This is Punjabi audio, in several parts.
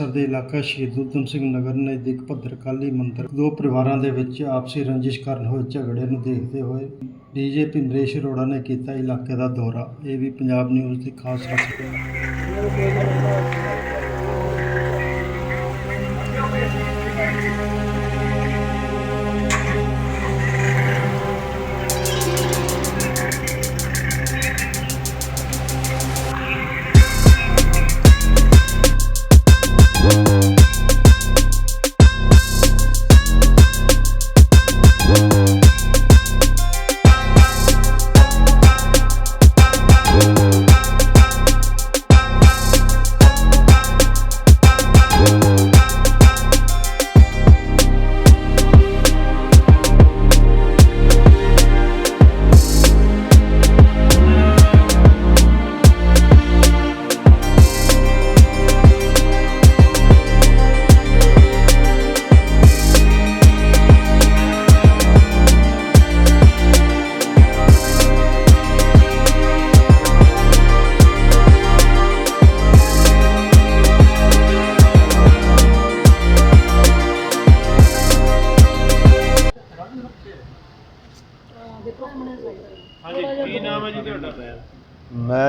ਅੰਮ੍ਰਿਤਸਰ ਦੇ ਇਲਾਕਾ ਸ਼ਹੀਦ ਊਧਮ ਸਿੰਘ ਨਗਰ ਨਜ਼ਦੀਕ ਭੱਦਰਕਾਲੀ ਮੰਦਿਰ। ਦੋ ਪਰਿਵਾਰਾਂ ਦੇ ਵਿੱਚ ਆਪਸੀ ਰੰਜਿਸ਼ ਕਾਰਨ ਹੋਏ ਝਗੜੇ ਨੂੰ ਦੇਖਦੇ ਹੋਏ ਡੀਜੀਪੀ ਨਰੇਸ਼ ਅਰੋੜਾ ਨੇ ਕੀਤਾ ਇਲਾਕੇ ਦਾ ਦੌਰਾ। ਇਹ ਵੀ ਪੰਜਾਬ ਨਿਊਜ਼ ਦੀ ਖਾਸ ਰਿਪੋਰਟ ਹਾਂਜੀ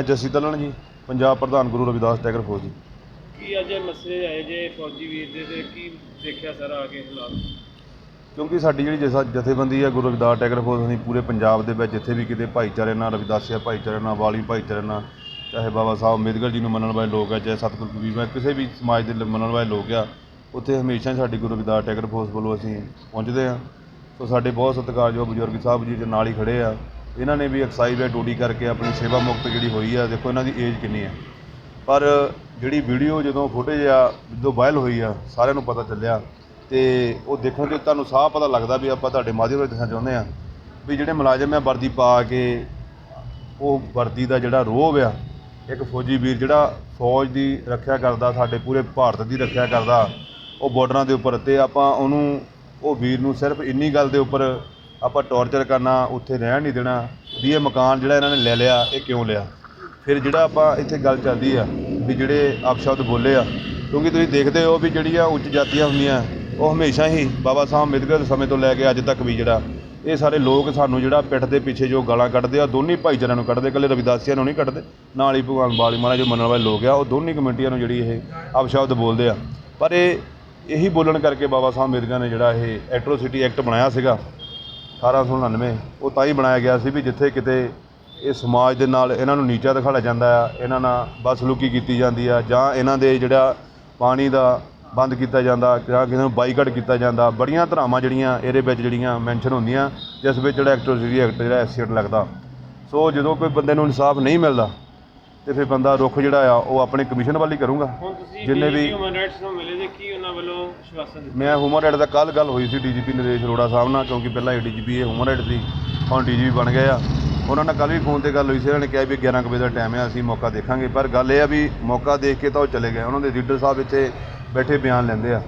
ਮੈਂ ਜਸੀ ਦਲਣ ਜੀ ਪੰਜਾਬ ਪ੍ਰਧਾਨ ਗੁਰੂ ਰਵਿਦਾਸ ਟੈਗਰ ਫੌਜ ਜੀ। ਕੀ ਅੱਜ ਮਸਲੇ ਆਏ ਜੇ ਫੌਜੀ ਵੀਰ ਦੇ ਤੇ ਕੀ ਦੇਖਿਆ ਸਾਰਾ ਆ ਕੇ ਹਾਲਾਤ? ਕਿਉਂਕਿ ਸਾਡੀ ਜਿਹੜੀ ਜਸਾ ਜਥੇਬੰਦੀ ਹੈ ਗੁਰੂ ਰਵਿਦਾਸ ਟੈਗਰ ਫੌਜ ਅਸੀਂ ਪੂਰੇ ਪੰਜਾਬ ਦੇ ਵਿੱਚ ਜਿੱਥੇ ਵੀ ਕਿਤੇ ਭਾਈਚਾਰੇ ਨਾਲ ਰਵਿਦਾਸੀਆ ਭਾਈਚਾਰੇ ਨਾਲ ਵਾਲੀ ਭਾਈਚਾਰੇ ਨਾਲ ਚਾਹੇ ਬਾਬਾ ਸਾਹਿਬ ਅੰਬੇਦਕਰ ਜੀ ਨੂੰ ਮੰਨਣ ਵਾਲੇ ਲੋਕ ਹੈ ਚਾਹੇ ਸਤਿਗੁਰੂ ਕਬੀਰ ਮੈਂ ਕਿਸੇ ਵੀ ਸਮਾਜ ਦੇ ਲ- ਮੰਨਣ ਵਾਲੇ ਲੋਕ ਆ ਉੱਥੇ ਹਮੇਸ਼ਾ ਸਾਡੀ ਗੁਰੂ ਰਵਿਦਾਸ ਟੈਗਰ ਫੌਜ ਵੱਲੋਂ ਅਸੀਂ ਪਹੁੰਚਦੇ ਆ ਸੋ ਸਾਡੇ ਬਹੁਤ ਸਤਿਕਾਰਯੋਗ ਬਜ਼ੁਰਗ ਸਾਹਿਬ ਜੀ ਦੇ ਨਾਲ ਹੀ ਖੜੇ ਆ ਇਹਨਾਂ ਨੇ ਵੀ ਐਕਸਾਈਜ਼ ਹੈ, ਡਿਊਟੀ ਕਰਕੇ ਆਪਣੀ ਸੇਵਾ ਮੁਕਤ ਜਿਹੜੀ ਹੋਈ ਆ, ਦੇਖੋ ਇਹਨਾਂ ਦੀ ਏਜ ਕਿੰਨੀ ਹੈ। ਪਰ ਜਿਹੜੀ ਵੀਡੀਓ ਜਦੋਂ ਫੁਟੇਜ ਆ, ਜਦੋਂ ਵਾਇਰਲ ਹੋਈ ਆ, ਸਾਰਿਆਂ ਨੂੰ ਪਤਾ ਚੱਲਿਆ ਤੇ ਉਹ ਦੇਖਣ ਤੇ ਤੁਹਾਨੂੰ ਸਾਹ ਪਤਾ ਲੱਗਦਾ ਵੀ ਆਪਾਂ ਤੁਹਾਡੇ ਮਾਧਿਅਮ ਰਾਹੀਂ ਦੱਸਣਾ ਚਾਹੁੰਦੇ ਆ ਵੀ ਜਿਹੜੇ ਮੁਲਾਜ਼ਮ ਆ, ਵਰਦੀ ਪਾ ਕੇ ਉਹ ਵਰਦੀ ਦਾ ਜਿਹੜਾ ਰੋਹਬ ਆ, ਇੱਕ ਫੌਜੀ ਵੀਰ ਜਿਹੜਾ ਫੌਜ ਦੀ ਰੱਖਿਆ ਕਰਦਾ, ਸਾਡੇ ਪੂਰੇ ਭਾਰਤ ਦੀ ਰੱਖਿਆ ਕਰਦਾ, ਉਹ ਬਾਰਡਰਾਂ ਦੇ ਉੱਪਰ ਤੇ ਆਪਾਂ ਉਹਨੂੰ, ਉਹ ਵੀਰ ਨੂੰ ਸਿਰਫ ਇੰਨੀ ਗੱਲ ਦੇ ਉੱਪਰ ਆਪਾਂ ਟੌਰਚਰ ਕਰਨਾ, ਉੱਥੇ ਰਹਿਣ ਨਹੀਂ ਦੇਣਾ, ਵੀ ਇਹ ਮਕਾਨ ਜਿਹੜਾ ਇਹਨਾਂ ਨੇ ਲੈ ਲਿਆ, ਇਹ ਕਿਉਂ ਲਿਆ? ਫਿਰ ਜਿਹੜਾ ਆਪਾਂ ਇੱਥੇ ਗੱਲ ਚੱਲਦੀ ਆ, ਵੀ ਜਿਹੜੇ ਅਪਸ਼ਬਦ ਬੋਲੇ ਆ, ਕਿਉਂਕਿ ਤੁਸੀਂ ਦੇਖਦੇ ਹੋ ਵੀ ਜਿਹੜੀਆਂ ਉੱਚ ਜਾਤੀਆਂ ਹੁੰਦੀਆਂ, ਉਹ ਹਮੇਸ਼ਾ ਹੀ ਬਾਬਾ ਸਾਹਿਬ ਅੰਬੇਦਕਰ ਦੇ ਸਮੇਂ ਤੋਂ ਲੈ ਕੇ ਅੱਜ ਤੱਕ ਵੀ ਜਿਹੜਾ, ਇਹ ਸਾਰੇ ਲੋਕ ਸਾਨੂੰ ਜਿਹੜਾ ਪਿੱਠ ਦੇ ਪਿੱਛੇ ਜੋ ਗਾਲਾਂ ਕੱਢਦੇ ਆ ਦੋਨੇ ਭਾਈਚਾਰਿਆਂ ਨੂੰ ਕੱਢਦੇ, ਇਕੱਲੇ ਰਵਿਦਾਸੀਆਂ ਨੂੰ ਨਹੀਂ ਕੱਢਦੇ, ਨਾਲ ਹੀ ਭਗਵਾਨ ਬਾਲੀ ਮਹਾਰਾਜ ਜੋ ਮੰਨਣ ਵਾਲੇ ਲੋਕ ਆ, ਉਹ ਦੋਨੀ ਕਮੇਟੀਆਂ ਨੂੰ ਜਿਹੜੀ ਇਹ ਅਪਸ਼ਬਦ ਬੋਲਦੇ ਆ। ਪਰ ਇਹ ਇਹੀ ਬੋਲਣ ਕਰਕੇ ਬਾਬਾ ਸਾਹਿਬ ਅੰਬੇਦਕਰ ਨੇ ਜਿਹੜਾ ਇਹ ਐਟਰੋਸਿਟੀ ਐਕਟ ਬਣਾਇਆ ਸੀਗਾ 1899 ਉਹ ਤਾਂ ਹੀ ਬਣਾਇਆ ਗਿਆ ਸੀ ਵੀ ਜਿੱਥੇ ਕਿਤੇ ਇਹ ਸਮਾਜ ਦੇ ਨਾਲ ਇਹਨਾਂ ਨੂੰ ਨੀਚਾ ਦਿਖਾਇਆ ਜਾਂਦਾ ਆ, ਇਹਨਾਂ ਨਾਲ ਬਦਸਲੂਕੀ ਕੀਤੀ ਜਾਂਦੀ ਆ, ਜਾਂ ਇਹਨਾਂ ਦੇ ਜਿਹੜਾ ਪਾਣੀ ਦਾ ਬੰਦ ਕੀਤਾ ਜਾਂਦਾ, ਜਾਂ ਕਿਸੇ ਨੂੰ ਬਾਈਕਾਟ ਕੀਤਾ ਜਾਂਦਾ, ਬੜੀਆਂ ਧਰਾਵਾਂ ਜਿਹੜੀਆਂ ਇਹਦੇ ਵਿੱਚ ਜਿਹੜੀਆਂ ਮੈਂਸ਼ਨ ਹੁੰਦੀਆਂ, ਜਿਸ ਵਿੱਚ ਜਿਹੜਾ ਐਕਟਰੋਸਿਟੀ ਐਕਟ ਜਿਹੜਾ ਐਕਸੀਡੈਂਟ ਲੱਗਦਾ। ਸੋ ਜਦੋਂ ਕੋਈ ਬੰਦੇ ਨੂੰ ਇਨਸਾਫ ਨਹੀਂ ਮਿਲਦਾ ਤੇ ਫਿਰ ਬੰਦਾ ਰੁੱਖ ਜਿਹੜਾ ਆ ਉਹ ਆਪਣੇ ਕਮਿਸ਼ਨ ਵੱਲ ਹੀ ਕਰੂੰਗਾ। ਹੁਣ ਤੁਸੀਂ ਜਿੰਨੇ ਵੀ ਹਿਊਮਨ ਰਾਈਟਸ ਨੂੰ ਮਿਲੇ ਜੇ ਕੀ ਉਹਨਾਂ ਵੱਲੋਂ ਆਸ਼ਵਾਸਨ ਦਿੱਤਾ ਮੈਂ ਹਿਊਮਨ ਰਾਈਟ ਦਾ ਕੱਲ ਗੱਲ ਹੋਈ ਸੀ ਡੀਜੀਪੀ ਨਰੇਸ਼ ਅਰੋੜਾ ਸਾਹਿਬ ਨਾਲ ਕਿਉਂਕਿ ਪਹਿਲਾਂ ਏਡੀਜੀਪੀ ਇਹ ਹਿਊਮਨ ਰਾਈਟ ਸੀ ਹੁਣ ਡੀਜੀਪੀ ਬਣ ਗਏ ਆ। ਉਹਨਾਂ ਨਾਲ ਕੱਲ ਵੀ ਫੋਨ ਤੇ ਗੱਲ ਹੋਈ ਸੀ ਉਹਨਾਂ ਨੇ ਕਿਹਾ ਵੀ 11 ਕੁ ਵਜੇ ਦਾ ਟਾਈਮ ਹੈ ਅਸੀਂ ਮੌਕਾ ਦੇਖਾਂਗੇ। ਪਰ ਗੱਲ ਇਹ ਆ ਵੀ ਮੌਕਾ ਦੇਖ ਕੇ ਤਾਂ ਉਹ ਚਲੇ ਗਏ। ਉਹਨਾਂ ਦੇ ਲੀਡਰ ਸਾਹਿਬ ਇੱਥੇ ਬੈਠੇ ਬਿਆਨ ਲੈਂਦੇ ਆ।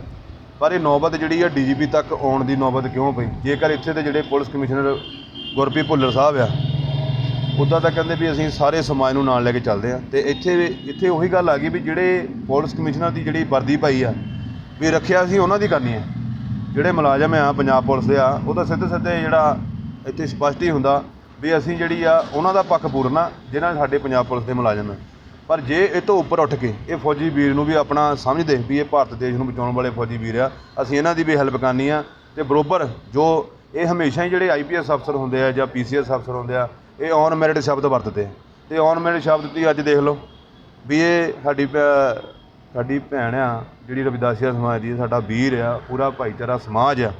ਪਰ ਇਹ ਨੌਬਤ ਜਿਹੜੀ ਆ ਡੀਜੀਪੀ ਤੱਕ ਆਉਣ ਦੀ ਨੌਬਤ ਕਿਉਂ ਪਈ? ਜੇਕਰ ਇੱਥੇ ਦੇ ਜਿਹੜੇ ਪੁਲਿਸ ਕਮਿਸ਼ਨਰ ਗੁਰਪ੍ਰੀਤ ਭੁੱਲਰ ਸਾਹਿਬ ਆ ਉੱਦਾਂ ਤਾਂ ਕਹਿੰਦੇ ਵੀ ਅਸੀਂ ਸਾਰੇ ਸਮਾਜ ਨੂੰ ਨਾਲ ਲੈ ਕੇ ਚੱਲਦੇ ਆ ਤੇ ਇੱਥੇ ਵੀ- ਇੱਥੇ ਉਹੀ ਗੱਲ ਆ ਗਈ ਵੀ ਜਿਹੜੇ ਪੁਲਿਸ ਕਮਿਸ਼ਨਰ ਦੀ ਜਿਹੜੀ ਵਰਦੀ ਪਾਈ ਆ, ਵੀ ਰੱਖਿਆ ਸੀ ਉਹਨਾਂ ਦੀ ਕਰਨੀ ਹੈ ਜਿਹੜੇ ਮੁਲਾਜ਼ਮ ਆ, ਪੰਜਾਬ ਪੁਲਿਸ ਦੇ ਆ, ਉਹ ਤਾਂ ਸਿੱਧੇ ਸਿੱਧੇ ਜਿਹੜਾ ਇੱਥੇ ਸਪਸ਼ਟ ਹੀ ਹੁੰਦਾ ਵੀ ਅਸੀਂ ਜਿਹੜੀ ਆ, ਉਹਨਾਂ ਦਾ ਪੱਖ ਪੂਰਨਾ ਜਿਹਨਾਂ ਸਾਡੇ ਪੰਜਾਬ ਪੁਲਿਸ ਦੇ ਮੁਲਾਜ਼ਮ ਆ। ਪਰ ਜੇ ਇਹ ਤੋਂ ਉੱਪਰ ਉੱਠ ਕੇ ਇਹ ਫੌਜੀ ਵੀਰ ਨੂੰ ਵੀ ਆਪਣਾ ਸਮਝਦੇ ਵੀ ਇਹ ਭਾਰਤ ਦੇਸ਼ ਨੂੰ ਬਚਾਉਣ ਵਾਲੇ ਫੌਜੀ ਵੀਰ ਆ, ਅਸੀਂ ਇਹਨਾਂ ਦੀ ਵੀ ਹੈਲਪ ਕਰਨੀ ਆ ਤੇ ਬਰੋਬਰ ਜੋ ਇਹ ਹਮੇਸ਼ਾ ਹੀ ਜਿਹੜੇ ਆਈਪੀਐਸ ਅਫਸਰ ਹੁੰਦੇ ਆ ਜਾਂ ਪੀਸੀਐਸ ਅਫਸਰ ਹੁੰਦੇ ਆ ਇਹ ਔਨ ਮੈਰਿਟ ਸ਼ਬਦ ਵਰਤਦੇ ਅਤੇ ਔਨ ਮੈਰਿਟ ਸ਼ਬਦ ਤੁਸੀਂ ਅੱਜ ਦੇਖ ਲਓ ਵੀ ਇਹ ਸਾਡੀ ਭੈ- ਸਾਡੀ ਭੈਣ ਆ, ਜਿਹੜੀ ਰਵਿਦਾਸੀਆ ਸਮਾਜ ਦੀ ਸਾਡਾ ਵੀਰ ਆ, ਪੂਰਾ ਭਾਈਚਾਰਾ ਸਮਾਜ ਆ।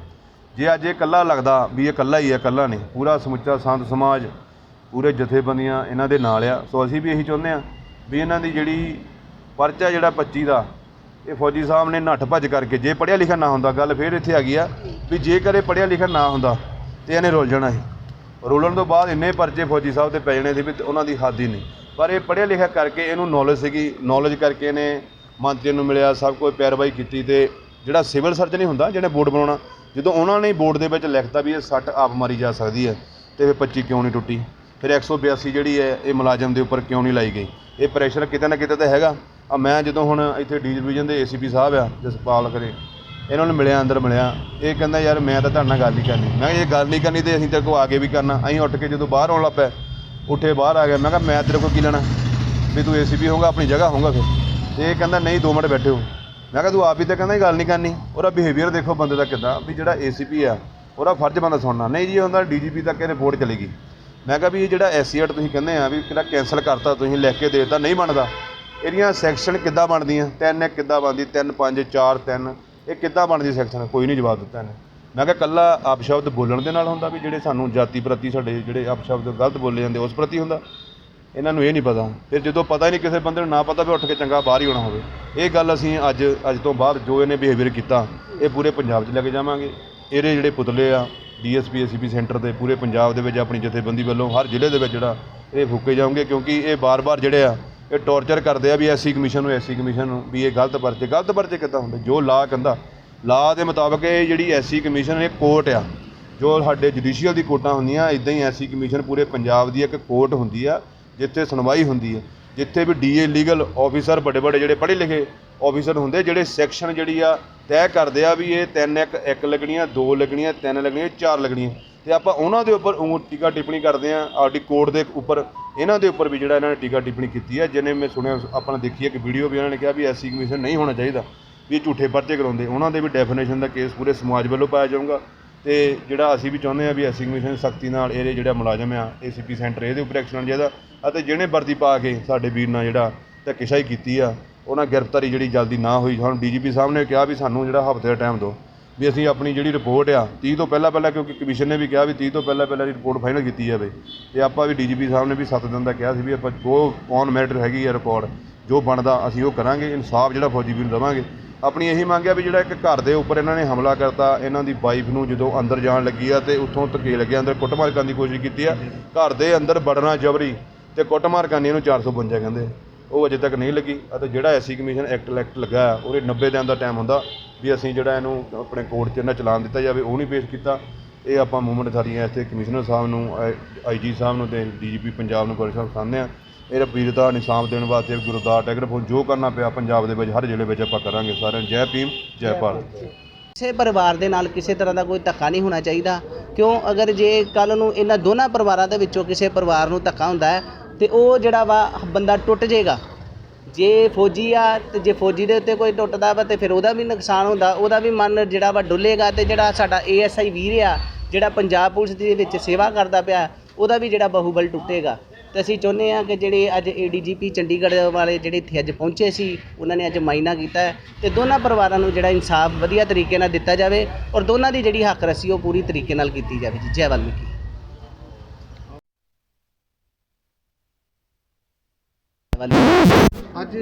ਜੇ ਅੱਜ ਇਹ ਇਕੱਲਾ ਲੱਗਦਾ ਵੀ ਇਹ ਇਕੱਲਾ ਹੀ ਆ, ਇਕੱਲਾ ਨਹੀਂ, ਪੂਰਾ ਸਮੁੱਚਾ ਸੰਤ ਸਮਾਜ, ਪੂਰੇ ਜਥੇਬੰਦੀਆਂ ਇਹਨਾਂ ਦੇ ਨਾਲ ਆ। ਸੋ ਅਸੀਂ ਵੀ ਇਹੀ ਚਾਹੁੰਦੇ ਆ ਵੀ ਇਹਨਾਂ ਦੀ ਜਿਹੜੀ ਪਰਚਾ ਜਿਹੜਾ 25 ਦਾ, ਇਹ ਫੌਜੀ ਸਾਹਿਬ ਨੇ ਨੱਠ ਭੱਜ ਕਰਕੇ, ਜੇ ਪੜ੍ਹਿਆ ਲਿਖਿਆ ਨਾ ਹੁੰਦਾ, ਗੱਲ ਫੇਰ ਇੱਥੇ ਆ ਗਈ ਆ ਵੀ ਜੇਕਰ ਇਹ ਪੜ੍ਹਿਆ ਲਿਖਿਆ ਨਾ ਹੁੰਦਾ, ਤੇ ਇਹਨੇ ਰੁੱਲ ਜਾਣਾ ਸੀ। ਰੋਲਣ ਤੋਂ ਬਾਅਦ ਇੰਨੇ ਪਰਚੇ ਫੌਜੀ ਸਾਹਿਬ ਤੇ ਪੈ ਜਾਣੇ ਸੀ ਵੀ ਉਹਨਾਂ ਦੀ ਹੱਦ ਹੀ ਨਹੀਂ। ਪਰ ਇਹ ਪੜ੍ਹਿਆ ਲਿਖਿਆ ਕਰਕੇ ਇਹਨੂੰ ਨੌਲੇਜ ਸੀਗੀ ਨੌਲੇਜ ਕਰਕੇ ਇਹਨੇ ਮੰਤਰੀ ਨੂੰ ਮਿਲਿਆ, ਸਭ ਕੋਈ ਪੈਰਵਾਈ ਕੀਤੀ ਤੇ ਜਿਹੜਾ ਸਿਵਲ ਸਰਜਨ ਹੀ ਹੁੰਦਾ, ਜਿਹਨੇ ਬੋਰਡ ਬਣਾਉਣਾ, ਜਦੋਂ ਉਹਨਾਂ ਨੇ ਬੋਰਡ ਦੇ ਵਿੱਚ ਲਿਖਤਾ ਵੀ ਇਹ ਸੱਟ ਆਪ ਮਾਰੀ ਜਾ ਸਕਦੀ ਹੈ ਤੇ ਫਿਰ 25 ਕਿਉਂ ਨਹੀਂ ਟੁੱਟੀ? ਫਿਰ 182 ਜਿਹੜੀ ਹੈ, ਇਹ ਮੁਲਾਜ਼ਮ ਦੇ ਉੱਪਰ ਕਿਉਂ ਨਹੀਂ ਲਾਈ ਗਈ? ਇਹ ਪ੍ਰੈਸ਼ਰ ਕਿਤੇ ਨਾ ਕਿਤੇ ਤਾਂ ਹੈਗਾ। ਆ ਮੈਂ ਜਦੋਂ ਹੁਣ ਇੱਥੇ ਡੀ ਡਿਵੀਜ਼ਨ ਦੇ ਏਸੀਪੀ ਸਾਹਿਬ ਆ, ਜਸਪਾਲ ਕਰੇ ਇਹਨਾਂ ਨੂੰ ਮਿਲਿਆ, ਅੰਦਰ ਮਿਲਿਆ। ਇਹ ਕਹਿੰਦਾ, ਯਾਰ, ਮੈਂ ਤਾਂ ਤੁਹਾਡੇ ਨਾਲ ਗੱਲ ਨਹੀਂ ਕਰਨੀ। ਮੈਂ ਕਿਹਾ, ਜੇ ਗੱਲ ਨਹੀਂ ਕਰਨੀ ਤੇ ਅਸੀਂ ਤੇਰੇ ਕੋਲ ਆ ਕੇ ਵੀ ਕਰਨਾ। ਅਸੀਂ ਉੱਠ ਕੇ ਜਦੋਂ ਬਾਹਰ ਆਉਣ ਲੱਗ ਪਏ, ਉੱਠੇ ਬਾਹਰ ਆ ਗਿਆ ਮੈਂ ਕਿਹਾ, ਮੈਂ ਤੇਰੇ ਕੋਲ ਕੀ ਲੈਣਾ? ਵੀ ਤੂੰ ਏਸੀਪੀ ਹੋਊਗਾ, ਆਪਣੀ ਜਗ੍ਹਾ ਹੋਊਗਾ ਫਿਰ। ਤੇ ਇਹ ਕਹਿੰਦਾ, ਨਹੀਂ 2 ਮਿੰਟ ਬੈਠੇ ਹੋ ਮੈਂ ਕਿਹਾ, ਤੂੰ ਆਪ ਹੀ ਤਾਂ ਕਹਿੰਦਾ ਗੱਲ ਨਹੀਂ ਕਰਨੀ। ਉਹਦਾ ਬਿਹੇਵੀਅਰ ਦੇਖੋ ਬੰਦੇ ਦਾ ਕਿਦਾਂ, ਵੀ ਜਿਹੜਾ ਏਸੀਪੀ ਆ, ਉਹਦਾ ਫਰਜ਼ ਬੰਦਾ ਸੁਣਨਾ। ਨਹੀਂ ਜੀ ਹੁੰਦਾ ਡੀਜੀਪੀ ਤੱਕ ਇਹ ਰਿਪੋਰਟ ਚਲੇਗੀ ਮੈਂ ਕਿਹਾ, ਵੀ ਇਹ ਜਿਹੜਾ ਐਸਸੀਆਰ ਤੁਸੀਂ ਕਹਿੰਦੇ ਆ, ਵੀ ਕਿਹੜਾ ਕੈਨਸਲ ਕਰਤਾ, ਤੁਸੀਂ ਲਿਖ ਕੇ ਦੇਤਾ, ਨਹੀਂ ਬਣਦਾ ਇਹਦੀਆਂ ਸੈਕਸ਼ਨ ਕਿੱਦਾਂ ਬਣਦੀਆਂ? ਤਿੰਨ ਇੱਕ ਕਿੱਦਾਂ ਬਣਦੀ? ਤਿੰਨ, ਪੰਜ, ਚਾਰ, ਤਿੰਨ। ਇਹ ਕਿੱਦਾਂ ਬਣਦੀ ਸੈਕਸ਼ਨ ਕੋਈ ਨਹੀਂ ਜਵਾਬ ਦਿੱਤਾ ਇਹਨੇ। ਮੈਂ ਕਿਹਾ ਕੱਲਾ ਅਪਸ਼ਬਦ ਬੋਲਣ ਦੇ ਨਾਲ ਹੁੰਦਾ ਵੀ ਜਿਹੜੇ ਸਾਨੂੰ ਜਾਤੀ ਪ੍ਰਤੀ ਸਾਡੇ ਜਿਹੜੇ ਅਪਸ਼ਬਦ ਗਲਤ ਬੋਲੇ ਜਾਂਦੇ, ਉਸ ਪ੍ਰਤੀ ਹੁੰਦਾ? ਇਹਨਾਂ ਨੂੰ ਇਹ ਨਹੀਂ ਪਤਾ। ਫਿਰ ਜਦੋਂ ਪਤਾ ਹੀ ਨਹੀਂ ਕਿਸੇ ਬੰਦੇ ਨੂੰ, ਨਾ ਪਤਾ ਵੀ ਉੱਠ ਕੇ ਚੰਗਾ ਬਾਹਰ ਹੀ ਹੋਣਾ ਹੋਵੇ। ਇਹ ਗੱਲ ਅਸੀਂ ਅੱਜ ਅੱਜ ਤੋਂ ਬਾਅਦ ਜੋ ਇਹਨੇ ਬਿਹੇਵੀਅਰ ਕੀਤਾ, ਇਹ ਪੂਰੇ ਪੰਜਾਬ 'ਚ ਲੈ ਕੇ ਜਾਵਾਂਗੇ। ਇਹਦੇ ਜਿਹੜੇ ਪੁਤਲੇ ਆ ਡੀਐਸਪੀ ਐਸਪੀ ਸੈਂਟਰ ਦੇ ਪੂਰੇ ਪੰਜਾਬ ਦੇ ਵਿੱਚ ਆਪਣੀ ਜਥੇਬੰਦੀ ਵੱਲੋਂ ਹਰ ਜ਼ਿਲ੍ਹੇ ਦੇ ਵਿੱਚ ਜਿਹੜਾ ਇਹ ਫੂਕੇ ਜਾਓਗੇ ਕਿਉਂਕਿ ਇਹ ਬਾਰ-ਬਾਰ ਜਿਹੜੇ ਆ ਇਹ ਟੌਰਚਰ ਕਰਦੇ ਆ ਵੀ ਐਸਸੀ ਕਮਿਸ਼ਨ ਨੂੰ ਐਸਸੀ ਕਮਿਸ਼ਨ ਨੂੰ, ਵੀ ਇਹ ਗਲਤ ਪਰਚੇ ਗਲਤ ਪਰਚੇ ਕਿੱਦਾਂ ਹੁੰਦੇ? ਜੋ ਲਾ ਕਹਿੰਦਾ, ਲਾ ਦੇ ਮੁਤਾਬਕ ਇਹ ਜਿਹੜੀ ਐਸਸੀ ਕਮਿਸ਼ਨ, ਇਹ ਕੋਰਟ ਆ। ਜੋ ਸਾਡੇ ਜੁਡੀਸ਼ੀਅਲ ਦੀ ਕੋਰਟਾਂ ਹੁੰਦੀਆਂ ਇਦਾਂ ਹੀ ਐਸਸੀ ਕਮਿਸ਼ਨ ਪੂਰੇ ਪੰਜਾਬ ਦੀ ਇੱਕ ਕੋਰਟ ਹੁੰਦੀ ਆ, ਜਿੱਥੇ ਸੁਣਵਾਈ ਹੁੰਦੀ ਹੈ ਜਿੱਥੇ ਵੀ ਡੀਏ ਲੀਗਲ ਆਫੀਸਰ ਵੱਡੇ ਵੱਡੇ ਜਿਹੜੇ ਪੜ੍ਹੇ ਲਿਖੇ ਆਫੀਸਰ ਹੁੰਦੇ, ਜਿਹੜੇ ਸੈਕਸ਼ਨ ਜਿਹੜੀ ਆ, ਤੈਅ ਕਰਦੇ ਆ ਵੀ ਇਹ ਤਿੰਨ ਇੱਕ ਇੱਕ ਲੱਗਣੀਆਂ, ਦੋ ਲੱਗਣੀਆਂ, ਤਿੰਨ ਲੱਗਣੀਆਂ, ਚਾਰ ਲੱਗਣੀਆਂ। ਤੇ ਆਪਾਂ ਉਹਨਾਂ ਦੇ ਉੱਪਰ ਊਂ ਟੀਕਾ ਟਿੱਪਣੀ ਕਰਦੇ ਆ ਆਡੀ ਕੋਰਟ ਦੇ ਉੱਪਰ ਇਹਨਾਂ ਦੇ ਉੱਪਰ ਵੀ ਜਿਹੜਾ ਇਹਨਾਂ ਨੇ ਟੀਕਾ ਟਿੱਪਣੀ ਕੀਤੀ ਹੈ, ਜਿਹਨੇ ਮੈਂ ਸੁਣਿਆ, ਆਪਾਂ ਦੇਖੀ ਇੱਕ ਵੀਡੀਓ ਵੀ ਇਹਨਾਂ ਨੇ ਕਿਹਾ ਵੀ ਐਸਸੀ ਕਮਿਸ਼ਨ ਨਹੀਂ ਹੋਣਾ ਚਾਹੀਦਾ ਵੀ ਝੂਠੇ ਪਰਚੇ ਕਰਾਉਂਦੇ। ਉਹਨਾਂ ਦੇ ਵੀ ਡੈਫੀਨੇਸ਼ਨ ਦਾ ਕੇਸ ਪੂਰੇ ਸਮਾਜ ਵੱਲੋਂ ਪਾਇਆ ਜਾਊਗਾ ਤੇ ਜਿਹੜਾ ਅਸੀਂ ਵੀ ਚਾਹੁੰਦੇ ਆ ਵੀ ਐਸਸੀ ਕਮਿਸ਼ਨ ਸਖਤੀ ਨਾਲ ਇਹਦੇ ਜਿਹੜਾ ਮੁਲਾਜ਼ਮ ਆ ਏਸੀਪੀ ਸੈਂਟਰ ਇਹਦੇ ਉੱਪਰ ਐਕਸ਼ਨ ਲੈਣਾ ਚਾਹੀਦਾ ਅਤੇ ਜਿਹਨੇ ਵਰਦੀ ਪਾ ਕੇ ਸਾਡੇ ਵੀਰ ਨਾਲ ਜਿਹੜਾ ਧੱਕੇਸ਼ਾਹੀ ਕੀਤੀ ਆ, ਉਹਨਾਂ ਗ੍ਰਿਫਤਾਰੀ ਜਿਹੜੀ ਜਲਦੀ ਨਾ ਹੋਈ। ਹੁਣ ਡੀਜੀਪੀ ਸਾਹਿਬ ਨੇ ਕਿਹਾ ਵੀ ਸਾਨੂੰ ਜਿਹੜਾ ਹਫ਼ਤੇ ਦਾ ਟਾਈਮ ਦਿਓ। ਵੀ ਅਸੀਂ ਆਪਣੀ ਜਿਹੜੀ ਰਿਪੋਰਟ ਆ 30 ਤੋਂ ਪਹਿਲਾਂ ਪਹਿਲਾਂ ਕਿਉਂਕਿ ਕਮਿਸ਼ਨ ਨੇ ਵੀ ਕਿਹਾ ਵੀ 30 ਤੋਂ ਪਹਿਲਾਂ ਪਹਿਲਾਂ ਰਿਪੋਰਟ ਫਾਈਨਲ ਕੀਤੀ ਜਾਵੇ। ਤੇ ਆਪਾਂ ਵੀ ਡੀਜੀਪੀ ਸਾਹਿਬ ਨੇ ਵੀ 7 ਦਿਨ ਦਾ ਕਿਹਾ ਸੀ ਵੀ ਆਪਾਂ ਜੋ ਔਨ ਮੈਟਰ ਹੈਗੀ ਆ ਰਿਕਾਰਡ ਜੋ ਬਣਦਾ ਅਸੀਂ ਉਹ ਕਰਾਂਗੇ, ਇਨਸਾਫ ਜਿਹੜਾ ਫੌਜੀ ਵੀਰ ਨੂੰ ਦੇਵਾਂਗੇ। ਆਪਣੀ ਇਹੀ ਮੰਗ ਆ ਵੀ ਜਿਹੜਾ ਇੱਕ ਘਰ ਦੇ ਉੱਪਰ ਇਹਨਾਂ ਨੇ ਹਮਲਾ ਕਰਤਾ, ਇਹਨਾਂ ਦੀ ਵਾਈਫ ਨੂੰ ਜਦੋਂ ਅੰਦਰ ਜਾਣ ਲੱਗੀ ਆ ਤੇ ਉੱਥੋਂ ਧੱਕੇ ਲੱਗੇ ਅੰਦਰ ਕੁੱਟਮਾਰ ਕਰਨ ਦੀ ਕੋਸ਼ਿਸ਼ ਕੀਤੀ ਆ। ਘਰ ਦੇ ਅੰਦਰ ਵੜਨਾ ਜਬਰੀ ਤੇ ਕੁੱਟਮਾਰ ਕਰਨੀ ਇਹਨੂੰ 452 ਕਹਿੰਦੇ। ਉਹ ਅਜੇ ਤੱਕ ਨਹੀਂ ਲੱਗੀ। ਅਤੇ ਜਿਹੜਾ ਐਸਸੀ ਕਮਿਸ਼ਨ ਐਕਟ ਲੈਕਟ ਲੱਗਾ ਆ, ਉਹਦੇ 90 ਦਿਨ ਦਾ ਟਾਈਮ ਹੁੰਦਾ। ਵੀ ਅਸੀਂ ਜਿਹੜਾ ਇਹਨੂੰ ਆਪਣੇ ਕੋਰਟ 'ਚ ਇਹਨਾਂ ਚਲਾਨ ਦਿੱਤਾ ਜਾਵੇ ਉਹ ਨਹੀਂ ਪੇਸ਼ ਕੀਤਾ। ਇਹ ਆਪਾਂ ਮੂਵਮੈਂਟ ਸਾਰੀਆਂ ਇੱਥੇ ਕਮਿਸ਼ਨਰ ਸਾਹਿਬ ਨੂੰ ਆਈਜੀ ਸਾਹਿਬ ਨੂੰ ਤੇ ਡੀਜੀਪੀ ਪੰਜਾਬ ਨੂੰ ਪਰੇਸ਼ਾਨ ਖਾਂਦੇ ਆ ਇਹ ਵੀਰ ਦਾ ਨਿਸ਼ਾਨ ਦੇਣ ਵਾਸਤੇ ਗੁਰਦਾਰ ਟੈਗਰ ਫੋਨ ਜੋ ਕਰਨਾ ਪਿਆ ਪੰਜਾਬ ਦੇ ਵਿੱਚ ਹਰ ਜ਼ਿਲ੍ਹੇ ਵਿੱਚ ਆਪਾਂ ਕਰਾਂਗੇ ਸਾਰਿਆਂ ਜੈ ਭੀਮ ਜੈ ਭਾਰਤ। ਕਿਸੇ ਪਰਿਵਾਰ ਦੇ ਨਾਲ ਕਿਸੇ ਤਰ੍ਹਾਂ ਦਾ ਕੋਈ ਧੱਕਾ ਨਹੀਂ ਹੋਣਾ ਚਾਹੀਦਾ। ਕਿਉਂ? ਅਗਰ ਜੇ ਕੱਲ ਨੂੰ ਇਹਨਾਂ ਦੋਨਾਂ ਪਰਿਵਾਰਾਂ ਦੇ ਵਿੱਚੋਂ ਕਿਸੇ ਪਰਿਵਾਰ ਨੂੰ ਧੱਕਾ ਹੁੰਦਾ ਹੈ ਤੇ ਉਹ ਜਿਹੜਾ ਵਾ ਬੰਦਾ ਟੁੱਟ ਜਾਏਗਾ। ਜੇ ਫੌਜੀ ਆ ਤੇ ਜੇ ਫੌਜੀ ਦੇ ਉੱਤੇ ਕੋਈ ਟੁੱਟਦਾ ਵਾ ਤੇ ਫਿਰ ਉਹਦਾ ਵੀ ਨੁਕਸਾਨ ਹੁੰਦਾ, ਉਹਦਾ ਵੀ ਮਨ ਜਿਹੜਾ ਵਾ ਡੁੱਲੇਗਾ ਤੇ ਜਿਹੜਾ ਸਾਡਾ ਏਐਸਆਈ ਵੀਰ ਆ, ਜਿਹੜਾ ਪੰਜਾਬ ਪੁਲਿਸ ਦੇ ਵਿੱਚ ਸੇਵਾ ਕਰਦਾ ਪਿਆ, ਉਹਦਾ ਵੀ ਜਿਹੜਾ ਬਾਹੂਬਲ ਟੁੱਟੇਗਾ। ਤੇ ਅਸੀਂ ਚਾਹੁੰਦੇ ਆ ਕਿ ਜਿਹੜੇ ਅੱਜ ਏਡੀਜੀਪੀ ਚੰਡੀਗੜ੍ਹ ਵਾਲੇ ਜਿਹੜੇ ਇੱਥੇ ਅੱਜ ਪਹੁੰਚੇ ਸੀ, ਉਹਨਾਂ ਨੇ ਅੱਜ ਮਾਇਨਾ ਕੀਤਾ ਹੈ ਤੇ ਦੋਨਾਂ ਪਰਿਵਾਰਾਂ ਨੂੰ ਜਿਹੜਾ ਇਨਸਾਫ ਵਧੀਆ ਤਰੀਕੇ ਨਾਲ ਦਿੱਤਾ ਜਾਵੇ ਔਰ ਦੋਨਾਂ ਦੀ ਜਿਹੜੀ ਹੱਕ ਰਸੀ, ਉਹ ਪੂਰੀ ਤਰੀਕੇ ਨਾਲ ਕੀਤੀ ਜਾਵੇ ਜੀ। ਜੈ ਵਾਲਮੀਕੀ। ਅੱਜ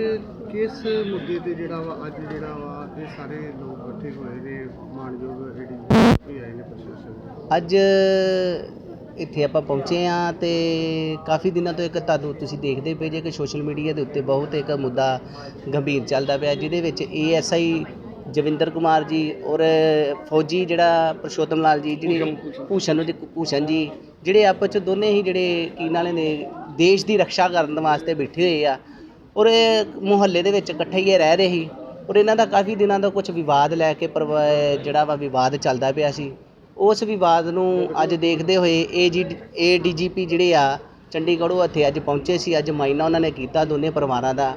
ਕਿਸ ਮੁੱਦੇ ਤੇ ਜਿਹੜਾ ਵਾ ਅੱਜ ਜਿਹੜਾ ਵਾ ਇਹ ਸਾਰੇ ਲੋਕ ਇਕੱਠੇ ਹੋਏ ਨੇ ਮਾਨਯੋਗ ਏਡੀ ਆਏ ਨੇ ਪ੍ਰਸ਼ਾਸਨ। ਅੱਜ ਇੱਥੇ ਆਪਾਂ ਪਹੁੰਚੇ ਆ ਤੇ ਕਾਫੀ ਦਿਨਾਂ ਤੋਂ ਇੱਕ ਤੁਹਾਨੂੰ ਤੁਸੀਂ ਦੇਖਦੇ ਪਏ ਜੇ ਕਿ ਸੋਸ਼ਲ ਮੀਡੀਆ ਦੇ ਉੱਤੇ ਬਹੁਤ ਇੱਕ ਮੁੱਦਾ ਗੰਭੀਰ ਚੱਲਦਾ ਪਿਆ ਜਿਹਦੇ ਵਿੱਚ ਏਐਸਆਈ ਜਵਿੰਦਰ ਕੁਮਾਰ ਜੀ ਔਰ ਫੌਜੀ ਜਿਹੜਾ ਪ੍ਰਸ਼ੋਤਮ ਲਾਲ ਜੀ ਜਿਹੜੇ ਭੂਸ਼ਣ ਜੀ ਭੂਸ਼ਣ ਜੀ ਜਿਹੜੇ ਆਪਸ ਚ ਦੋਨੇ ਹੀ ਜਿਹੜੇ ਕੀ ਨਾਲੇ ਨੇ ਦੇਸ਼ ਦੀ ਰੱਖਿਆ ਕਰਨ ਵਾਸਤੇ ਬੈਠੇ ਹੋਏ ਆ। ਔਰ ਮੁਹੱਲੇ ਦੇ ਵਿੱਚ ਇਕੱਠੇ ਹੀ ਰਹਿ ਰਹੇ ਸੀ। ਔਰ ਇਹਨਾਂ ਦਾ ਕਾਫੀ ਦਿਨਾਂ ਦਾ ਕੁਝ ਵਿਵਾਦ ਲੈ ਕੇ ਜਿਹੜਾ ਵਾ ਵਿਵਾਦ ਚੱਲਦਾ ਪਿਆ ਸੀ। ਉਸ ਵਿਵਾਦ ਨੂੰ ਅੱਜ ਦੇਖਦੇ ਹੋਏ ਏਜੀ ਏਡੀਜੀਪੀ ਜਿਹੜੇ ਆ ਚੰਡੀਗੜ੍ਹੋਂ ਇੱਥੇ ਅੱਜ ਪਹੁੰਚੇ ਸੀ। ਅੱਜ ਮਾਇਨਾ ਉਹਨਾਂ ਨੇ ਕੀਤਾ ਦੋਨੇ ਪਰਿਵਾਰਾਂ ਦਾ।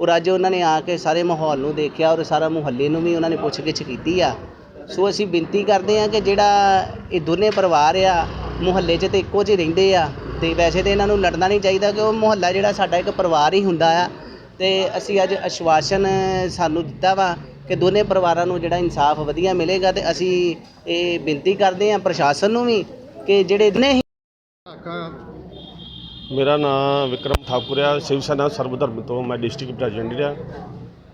ਔਰ ਅੱਜ ਉਹਨਾਂ ਨੇ ਆ ਕੇ ਸਾਰੇ ਮਾਹੌਲ ਨੂੰ ਦੇਖਿਆ ਔਰ ਸਾਰਾ ਮੁਹੱਲੇ ਨੂੰ ਵੀ ਉਹਨਾਂ ਨੇ ਪੁੱਛਗਿੱਛ ਕੀਤੀ ਆ। ਸੋ ਅਸੀਂ ਬੇਨਤੀ ਕਰਦੇ ਹਾਂ ਕਿ ਜਿਹੜਾ ਇਹ ਦੋਨੇ ਪਰਿਵਾਰ ਆ, ਮੁਹੱਲੇ 'ਚ ਤੇ ਇੱਕੋ ਜਿਹੇ ਰਹਿੰਦੇ ਆ, ਤੇ ਵੈਸੇ ਤੇ ਇਹਨਾਂ ਨੂੰ ਲੜਨਾ ਨਹੀਂ ਚਾਹੀਦਾ ਕਿ ਉਹ ਮੁਹੱਲਾ ਜਿਹੜਾ ਸਾਡਾ ਇੱਕ ਪਰਿਵਾਰ ਹੀ ਹੁੰਦਾ ਆ। ਤੇ ਅਸੀਂ ਅੱਜ ਅਸ਼ਵਾਸਨ ਸਾਨੂੰ ਦਿੱਤਾ ਵਾ ਕਿ ਦੋਨੇ ਪਰਿਵਾਰਾਂ ਨੂੰ ਜਿਹੜਾ ਇਨਸਾਫ ਵਧੀਆ ਮਿਲੇਗਾ ਤੇ ਅਸੀਂ ਇਹ ਬੇਨਤੀ ਕਰਦੇ ਹਾਂ ਪ੍ਰਸ਼ਾਸਨ ਨੂੰ ਵੀ ਕਿ ਜਿਹੜੇ ਨੇ ਹੀ ਮੇਰਾ ਨਾਮ ਵਿਕਰਮ ਠਾਕੁਰ ਆ। ਸ਼ਿਵ ਸੈਨਾ ਸਰਬਧਰਮ ਤੋਂ ਮੈਂ ਡਿਸਟ੍ਰਿਕਟ ਪ੍ਰੈਜ਼ੀਡੈਂਟ ਆ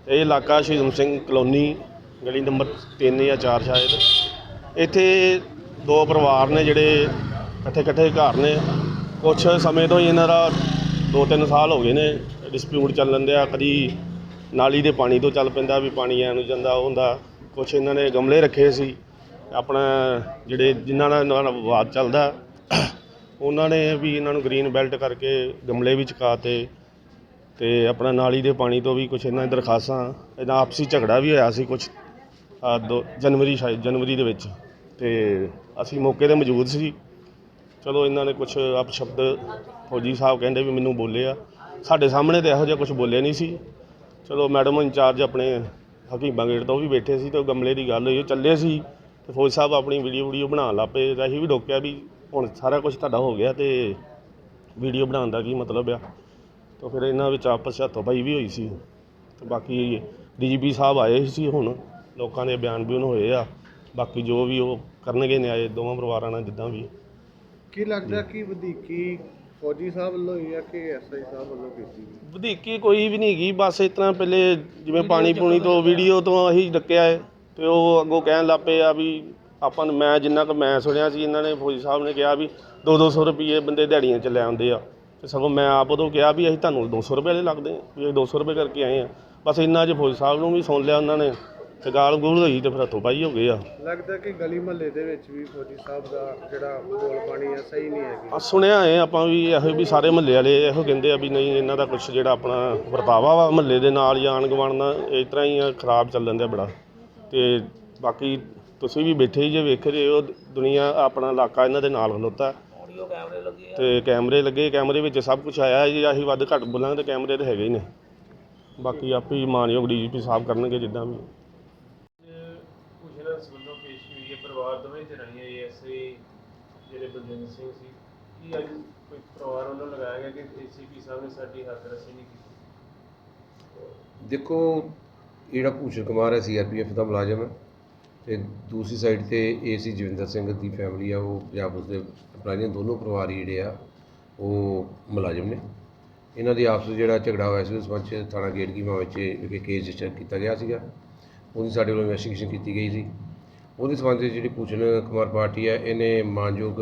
ਇਹ ਇਲਾਕਾ ਸ਼ਹੀਦ ਊਧਮ ਸਿੰਘ ਕਲੋਨੀ, ਗਲੀ ਨੰਬਰ 3 ਜਾਂ 4 ਸ਼ਾਇਦ। ਇੱਥੇ ਦੋ ਪਰਿਵਾਰ ਨੇ ਜਿਹੜੇ ਇਕੱਠੇ ਇਕੱਠੇ ਘਰ ਨੇ। ਕੁਛ ਸਮੇਂ ਤੋਂ ਹੀ ਇਹਨਾਂ ਦਾ 2-3 ਸਾਲ ਹੋ ਗਏ ਨੇ ਡਿਸਪਿਊਟ ਚੱਲਣ ਦਿਆ। ਕਦੀ ਨਾਲੀ ਦੇ ਪਾਣੀ ਤੋਂ ਚੱਲ ਪੈਂਦਾ ਵੀ ਪਾਣੀ ਐ ਨੂੰ ਜਾਂਦਾ, ਉਹ ਹੁੰਦਾ। ਕੁਛ ਇਹਨਾਂ ਨੇ ਗਮਲੇ ਰੱਖੇ ਸੀ। ਆਪਣਾ ਜਿਹੜੇ ਜਿਨ੍ਹਾਂ ਨਾਲ ਇਹਨਾਂ ਦਾ ਵਿਵਾਦ ਚੱਲਦਾ। ਉਹਨਾਂ ਨੇ ਵੀ ਇਹਨਾਂ ਨੂੰ ਗ੍ਰੀਨ ਬੈਲਟ ਕਰਕੇ ਗਮਲੇ ਵੀ ਚੁਕਾ ਤੇ ਆਪਣਾ ਨਾਲੀ ਦੇ ਪਾਣੀ ਤੋਂ ਵੀ ਕੁਝ ਇਹਨਾਂ ਦੀ ਦਰਖਾਸਤਾਂ ਇਹਨਾਂ ਆਪਸੀ ਝਗੜਾ ਵੀ ਹੋਇਆ ਸੀ ਕੁਝ ਦੋ ਜਨਵਰੀ ਸ਼ਾਇਦ, ਜਨਵਰੀ ਦੇ ਵਿੱਚ ਤੇ ਅਸੀਂ ਮੌਕੇ ਤੇ ਮੌਜੂਦ ਸੀ। ਚਲੋ ਇਹਨਾਂ ਨੇ ਕੁਝ ਅਪ ਸ਼ਬਦ ਫੌਜੀ ਸਾਹਿਬ ਕਹਿੰਦੇ ਵੀ ਮੈਨੂੰ ਬੋਲੇ ਆ ਸਾਡੇ ਸਾਹਮਣੇ ਤੇ ਇਹੋ ਜਿਹਾ ਕੁਝ ਬੋਲੇ ਨਹੀਂ ਸੀ। ਚਲੋ ਮੈਡਮ ਇੰਚਾਰਜ ਆਪਣੇ ਹਕੀਮਾਂ ਗੇਟ ਤੋਂ ਉਹ ਵੀ ਬੈਠੇ ਸੀ ਤੇ ਉਹ ਗਮਲੇ ਦੀ ਗੱਲ ਹੋਈ, ਉਹ ਚੱਲੇ ਸੀ ਤੇ ਫੌਜ ਸਾਹਿਬ ਆਪਣੀ ਵੀਡੀਓ ਵੀਡੀਓ ਬਣਾਉਣ ਲੱਪੇ ਤੇ ਅਸੀਂ ਵੀ ਡੋਕਿਆ ਵੀ ਹੁਣ ਸਾਰਾ ਕੁਝ ਤੁਹਾਡਾ ਹੋ ਗਿਆ ਤੇ ਵੀਡੀਓ ਬਣਾਉਣ ਦਾ ਕੀ ਮਤਲਬ ਆ। ਤਾਂ ਫਿਰ ਇਹਨਾਂ ਵਿੱਚ ਆਪਸ 'ਚ ਹੱਥੋਂ-ਪਾਈ ਵੀ ਹੋਈ ਸੀ। ਤੇ ਬਾਕੀ ਡੀਜੀਪੀ ਸਾਹਿਬ ਆਏ ਸੀ ਹੁਣ ਲੋਕਾਂ ਦੇ ਬਿਆਨ ਬਿਊਨ ਹੋਏ ਆ। ਬਾਕੀ ਜੋ ਵੀ ਉਹ ਕਰਨਗੇ ਨਿਆਏ ਦੋਵਾਂ ਪਰਿਵਾਰਾਂ ਨਾਲ ਜਿੱਦਾਂ ਵੀ। ਕੀ ਲੱਗਦਾ ਕਿ ਵਧੀਕੀ ਫੌਜੀ ਸਾਹਿਬ ਵੱਲੋਂ ਹੋਈ ਹੈ ਕਿ ਐਸਆਈ ਸਾਹਿਬ ਵੱਲੋਂ ਕੀਤੀ ਗਈ? ਵਧੀਕੀ ਕੋਈ ਵੀ ਨਹੀਂ ਗਈ ਬਸ ਇਸ ਤਰ੍ਹਾਂ ਪਹਿਲੇ ਜਿਵੇਂ ਪਾਣੀ ਪੂਣੀ ਤੋਂ ਵੀਡੀਓ ਤੋਂ ਅਸੀਂ ਡੱਕਿਆ ਹੈ ਤੇ ਉਹ ਅੱਗੋਂ ਕਹਿਣ ਲੱਗ ਪਏ ਆ ਵੀ ਆਪਾਂ ਨੂੰ ਮੈਂ ਜਿੰਨਾ ਕੁ ਮੈਂ ਸੁਣਿਆ ਸੀ ਇਹਨਾਂ ਨੇ ਫੌਜੀ ਸਾਹਿਬ ਨੇ ਕਿਹਾ ਵੀ 2-200 ਰੁਪਏ ਬੰਦੇ ਦਿਹਾੜੀਆਂ 'ਚ ਲੈ ਆਉਂਦੇ ਆ। ਤੇ ਸਗੋਂ ਮੈਂ ਆਪ ਉਦੋਂ ਕਿਹਾ ਵੀ ਅਸੀਂ ਤੁਹਾਨੂੰ 200 ਰੁਪਏ ਵਾਲੇ ਲੱਗਦੇ ਆ ਵੀ ਅਸੀਂ 200 ਰੁਪਏ ਕਰਕੇ ਆਏ ਆ ਬਸ ਇੰਨਾ ਜੇ ਫੌਜੀ ਸਾਹਿਬ ਨੂੰ ਵੀ ਸੁਣ ਲਿਆ ਉਹਨਾਂ ਨੇ ਤੇ ਗਾਲ ਗੂਲ ਹੋਈ ਤੇ ਫਿਰ ਹੱਥੋਂ ਪਾਈ ਹੋ ਗਏ ਆ। ਲੱਗਦਾ ਕਿ ਗਲੀ ਮਹੱਲੇ ਦੇ ਵਿੱਚ ਵੀ ਫੌਜੀ ਸਾਹਿਬ ਦਾ ਜਿਹੜਾ ਬੋਲ ਪਾਣੀ ਹੈ ਸਹੀ ਨਹੀਂ ਹੈਗੀ। ਆ ਸੁਣਿਆ ਹੈ ਆਪਾਂ ਵੀ ਇਹੋ ਵੀ ਸਾਰੇ ਮਹੱਲੇ ਵਾਲੇ ਇਹੋ ਕਹਿੰਦੇ ਆ ਵੀ ਨਹੀਂ ਇਹਨਾਂ ਦਾ ਕੁਝ ਜਿਹੜਾ ਆਪਣਾ ਵਰਤਾਵਾ ਵਾ ਮਹੱਲੇ ਦੇ ਨਾਲ ਜਾਂ ਆਣ ਗੁਆਂਢ ਨਾਲ ਇਸ ਤਰ੍ਹਾਂ ਹੀ ਆ ਖਰਾਬ ਚੱਲਣ ਦਿਆ ਬੜਾ। ਤੇ ਬਾਕੀ ਤੁਸੀਂ ਵੀ ਬੈਠੇ ਹੀ ਜੇ ਵੇਖ ਰਹੇ ਹੋ ਦੁਨੀਆ ਆਪਣਾ ਇਲਾਕਾ ਇਹਨਾਂ ਦੇ ਨਾਲ ਖਲੋਤਾ। ਤੇ ਕੈਮਰੇ ਲੱਗੇ ਕੈਮਰੇ ਵਿੱਚ ਸਭ ਕੁਝ ਆਇਆ ਜੀ ਅਸੀਂ ਵੱਧ ਘੱਟ ਬੋਲਾਂਗੇ ਤੇ ਕੈਮਰੇ ਤੇ ਹੈਗੇ ਹੀ ਨੇ। ਬਾਕੀ ਆਪੇ ਹੀ ਮਾਨਯੋਗ ਡੀਜੀਪੀ ਸਾਹਿਬ ਕਰਨਗੇ ਜਿੱਦਾਂ ਵੀ। ਪੁੱਛਣਾ ਵੱਲੋਂ ਪੇਸ਼ ਹੋਈ ਹੈ ਪਰਿਵਾਰ ਦੋਵੇਂ ਤੇ ਰਹੀ ਹੈ ਐਸਏ ਜਿਹੜੇ ਬਲਜਿੰਦਰ ਸਿੰਘ ਸੀ। ਕੀ ਅੱਜ ਕੋਈ ਪਰਿਵਾਰ ਵੱਲੋਂ ਲਗਾਇਆ ਗਿਆ ਕਿ ਏਸੀਪੀ ਸਾਹਿਬ ਨੇ ਸਾਡੀ ਹੱਕ ਰਸੀ ਨਹੀਂ ਕੀਤੀ? ਦੇਖੋ ਜਿਹੜਾ ਭੂਸ਼ਣ ਕੁਮਾਰ ਹੈ ਸੀਆਰਪੀਐਫ ਦਾ ਮੁਲਾਜ਼ਮ ਹੈ। ਤੇ ਦੂਸਰੀ ਸਾਈਡ ਤੇ ਇਹ ਸੀ ਜਵਿੰਦਰ ਸਿੰਘ ਦੀ ਫੈਮਿਲੀ ਆ, ਉਹ ਪੰਜਾਬ ਪੁਲਿਸ ਦੇ ਅਪਰਾਧੀਆਂ ਦੋਨੋਂ ਪਰਿਵਾਰ ਹੀ ਜਿਹੜੇ ਆ, ਉਹ ਮੁਲਾਜ਼ਮ ਨੇ। ਇਹਨਾਂ ਦੀ ਆਪਸ ਵਿੱਚ ਜਿਹੜਾ ਝਗੜਾ ਹੋਇਆ ਸੀ, ਉਸ ਸੰਬੰਧ 'ਚ ਥਾਣਾ ਗੇਟ ਕੀਮਾ ਵਿੱਚ ਇੱਕ ਕੇਸ ਰਜਿਸਟਰ ਕੀਤਾ ਗਿਆ ਸੀਗਾ। ਉਹਦੀ ਸਾਡੇ ਵੱਲੋਂ ਇਨਵੈਸਟੀਗੇਸ਼ਨ ਕੀਤੀ ਗਈ ਸੀ। ਉਹਦੇ ਸੰਬੰਧ ਵਿੱਚ ਜਿਹੜੀ ਭੂਸ਼ਣ ਕੁਮਾਰ ਪਾਰਟੀ ਹੈ ਇਹਨੇ ਮਾਨਯੋਗ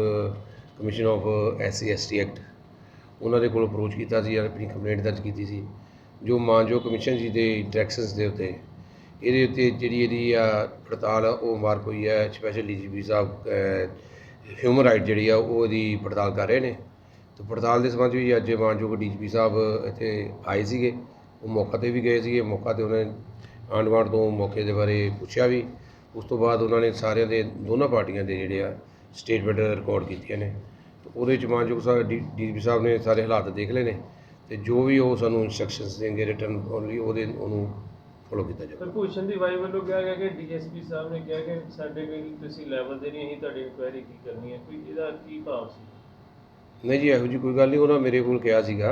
commission of SC ST act ਉਹਨਾਂ ਦੇ ਕੋਲ ਅਪਰੋਚ ਕੀਤਾ ਸੀ, ਆਪਣੀ ਕੰਪਲੇਂਟ ਦਰਜ ਕੀਤੀ ਸੀ। ਜੋ ਮਾਨਯੋਗ ਕਮਿਸ਼ਨ ਜੀ ਦੇ ਡਾਇਰੈਕਸ਼ਨਸ ਦੇ ਉੱਤੇ ਇਹਦੇ ਉੱਤੇ ਜਿਹੜੀ ਇਹਦੀ ਆ ਪੜਤਾਲ ਆ, ਉਹ ਮਾਰਕ ਹੋਈ ਹੈ special DGP sahib human right ਜਿਹੜੀ ਆ ਉਹ ਇਹਦੀ ਪੜਤਾਲ ਕਰ ਰਹੇ ਨੇ। ਤੇ ਪੜਤਾਲ ਦੇ ਸੰਬੰਧ ਵਿੱਚ ਅੱਜ ਮਾਨਯੋਗ ਡੀਜੀਪੀ ਸਾਹਿਬ ਇੱਥੇ ਆਏ ਸੀਗੇ। ਉਹ ਮੌਕਾ ਤੇ ਵੀ ਗਏ ਸੀਗੇ। ਮੌਕਾ ਤੇ ਉਹਨਾਂ ਨੇ ਆਂਢ ਗੁਆਂਢ ਤੋਂ ਮੌਕੇ ਦੇ ਬਾਰੇ ਪੁੱਛਿਆ ਵੀ। ਉਸ ਤੋਂ ਬਾਅਦ ਉਹਨਾਂ ਨੇ ਸਾਰਿਆਂ ਦੇ ਦੋਨਾਂ ਪਾਰਟੀਆਂ ਦੇ ਜਿਹੜੇ ਆ ਸਟੇਟਮੈਂਟ ਰਿਕਾਰਡ ਕੀਤੀਆਂ ਨੇ। ਤੇ ਉਹਦੇ ਵਿੱਚ ਮਾਨਯੋਗ ਸਾਹਿਬ ਡੀਜੀਪੀ ਸਾਹਿਬ ਨੇ ਸਾਰੇ ਹਾਲਾਤ ਦੇਖ ਲਏ ਨੇ। ਤੇ ਜੋ ਵੀ ਉਹ ਸਾਨੂੰ ਇਨਸਟਰਕਸ਼ਨਸ ਦੇਣਗੇ ਰਿਟਰਨ ਓਨਲੀ ਉਹਦੇ ਉਹਨੂੰ ਫੋਲੋ ਕੀਤਾ ਜਾਵੇ ਭੂਸ਼ਣ ਦੀ ਵਾਈ ਵੱਲੋਂ ਕਿਹਾ ਗਿਆ ਕਿ ਡੀਐਸਪੀ ਸਾਹਿਬ ਨੇ ਕਿਹਾ ਕਿ ਸਾਡੇ ਕੋਈ ਤੁਸੀਂ ਲੈਵਲ ਦੇ ਨਹੀਂ ਅਸੀਂ ਤੁਹਾਡੀ ਇਨਕੁਆਇਰੀ ਕੀ ਕਰਨੀ ਹੈ? ਕੋਈ ਇਹਦਾ ਕੀ ਭਾਵ ਸੀ? ਨਹੀਂ ਜੀ ਇਹੋ ਜੀ ਕੋਈ ਗੱਲ ਨਹੀਂ ਉਹਨਾਂ ਮੇਰੇ ਕੋਲ ਕਿਹਾ ਸੀਗਾ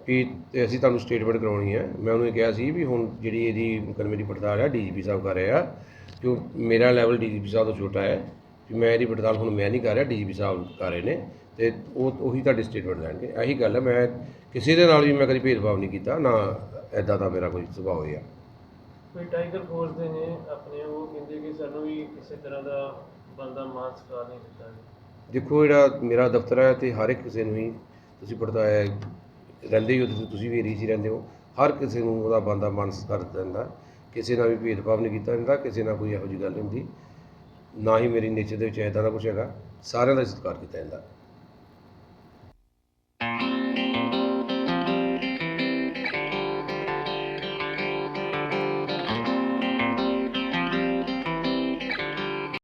ਵੀ ਅਸੀਂ ਤੁਹਾਨੂੰ ਸਟੇਟਮੈਂਟ ਕਰਾਉਣੀ ਹੈ। ਮੈਂ ਉਹਨੂੰ ਇਹ ਕਿਹਾ ਸੀ ਵੀ ਹੁਣ ਜਿਹੜੀ ਇਹਦੀ ਮੁਕੱਦਮੇ ਦੀ ਪੜਤਾਲ ਹੈ ਡੀਜੀਪੀ ਸਾਹਿਬ ਕਰ ਰਹੇ ਆ ਜੋ ਮੇਰਾ ਲੈਵਲ ਡੀਜੀਪੀ ਸਾਹਿਬ ਤੋਂ ਛੋਟਾ ਹੈ ਵੀ ਮੈਂ ਇਹਦੀ ਪੜਤਾਲ ਹੁਣ ਮੈਂ ਨਹੀਂ ਕਰ ਰਿਹਾ ਡੀਜੀਪੀ ਸਾਹਿਬ ਕਰ ਰਹੇ ਨੇ ਤੇ ਉਹ ਉਹੀ ਤੁਹਾਡੀ ਸਟੇਟਮੈਂਟ ਲੈਣਗੇ ਇਹੀ ਗੱਲ ਹੈ ਮੈਂ ਕਿਸੇ ਦੇ ਨਾਲ ਵੀ ਮੈਂ ਕਦੀ ਭੇਦਭਾਵ ਨਹੀਂ ਕੀਤਾ ਨਾ ਐਦਾਂ ਦਾ ਮੇਰਾ ਕੋਈ ਸੁਭਾਅ ਹੋਇਆ। ਕੋਈ ਟਾਈਗਰ ਫੋਰਸ ਦੇ ਨੇ ਆਪਣੇ, ਉਹ ਕਹਿੰਦੇ ਕਿ ਸਾਨੂੰ ਵੀ ਕਿਸੇ ਤਰ੍ਹਾਂ ਦਾ ਬੰਦਾ ਮਾਨ ਸਤਿਕਾਰ ਨਹੀਂ ਦਿੱਤਾ ਗਿਆ। ਦੇਖੋ, ਜਿਹੜਾ ਮੇਰਾ ਦਫ਼ਤਰ ਹੈ ਤੇ ਹਰ ਇੱਕ ਕਿਸੇ ਨੂੰ ਹੀ ਤੁਸੀਂ ਪੜਤਾਇਆ ਰਹਿੰਦੇ ਹੀ ਹੋ ਤੁਸੀਂ ਤੁਸੀਂ ਵੀ ਏਰੀਏ 'ਚ ਹੀ ਰਹਿੰਦੇ ਹੋ। ਹਰ ਕਿਸੇ ਨੂੰ ਉਹਦਾ ਬੰਦਾ ਮਾਨ ਸਤਿਕਾਰ ਦਿੱਤਾ ਜਾਂਦਾ ਕਿਸੇ ਨਾਲ ਵੀ ਭੇਦਭਾਵ ਨਹੀਂ ਕੀਤਾ ਜਾਂਦਾ, ਕਿਸੇ ਨਾਲ ਕੋਈ ਇਹੋ ਜਿਹੀ ਗੱਲ ਨਹੀਂ ਹੁੰਦੀ। ਨਾ ਹੀ ਮੇਰੀ ਨੇਚਰ ਦੇ ਵਿੱਚ ਐਦਾਂ ਦਾ ਕੁਝ ਹੈਗਾ। ਸਾਰਿਆਂ ਦਾ ਸਤਿਕਾਰ ਕੀਤਾ ਜਾਂਦਾ।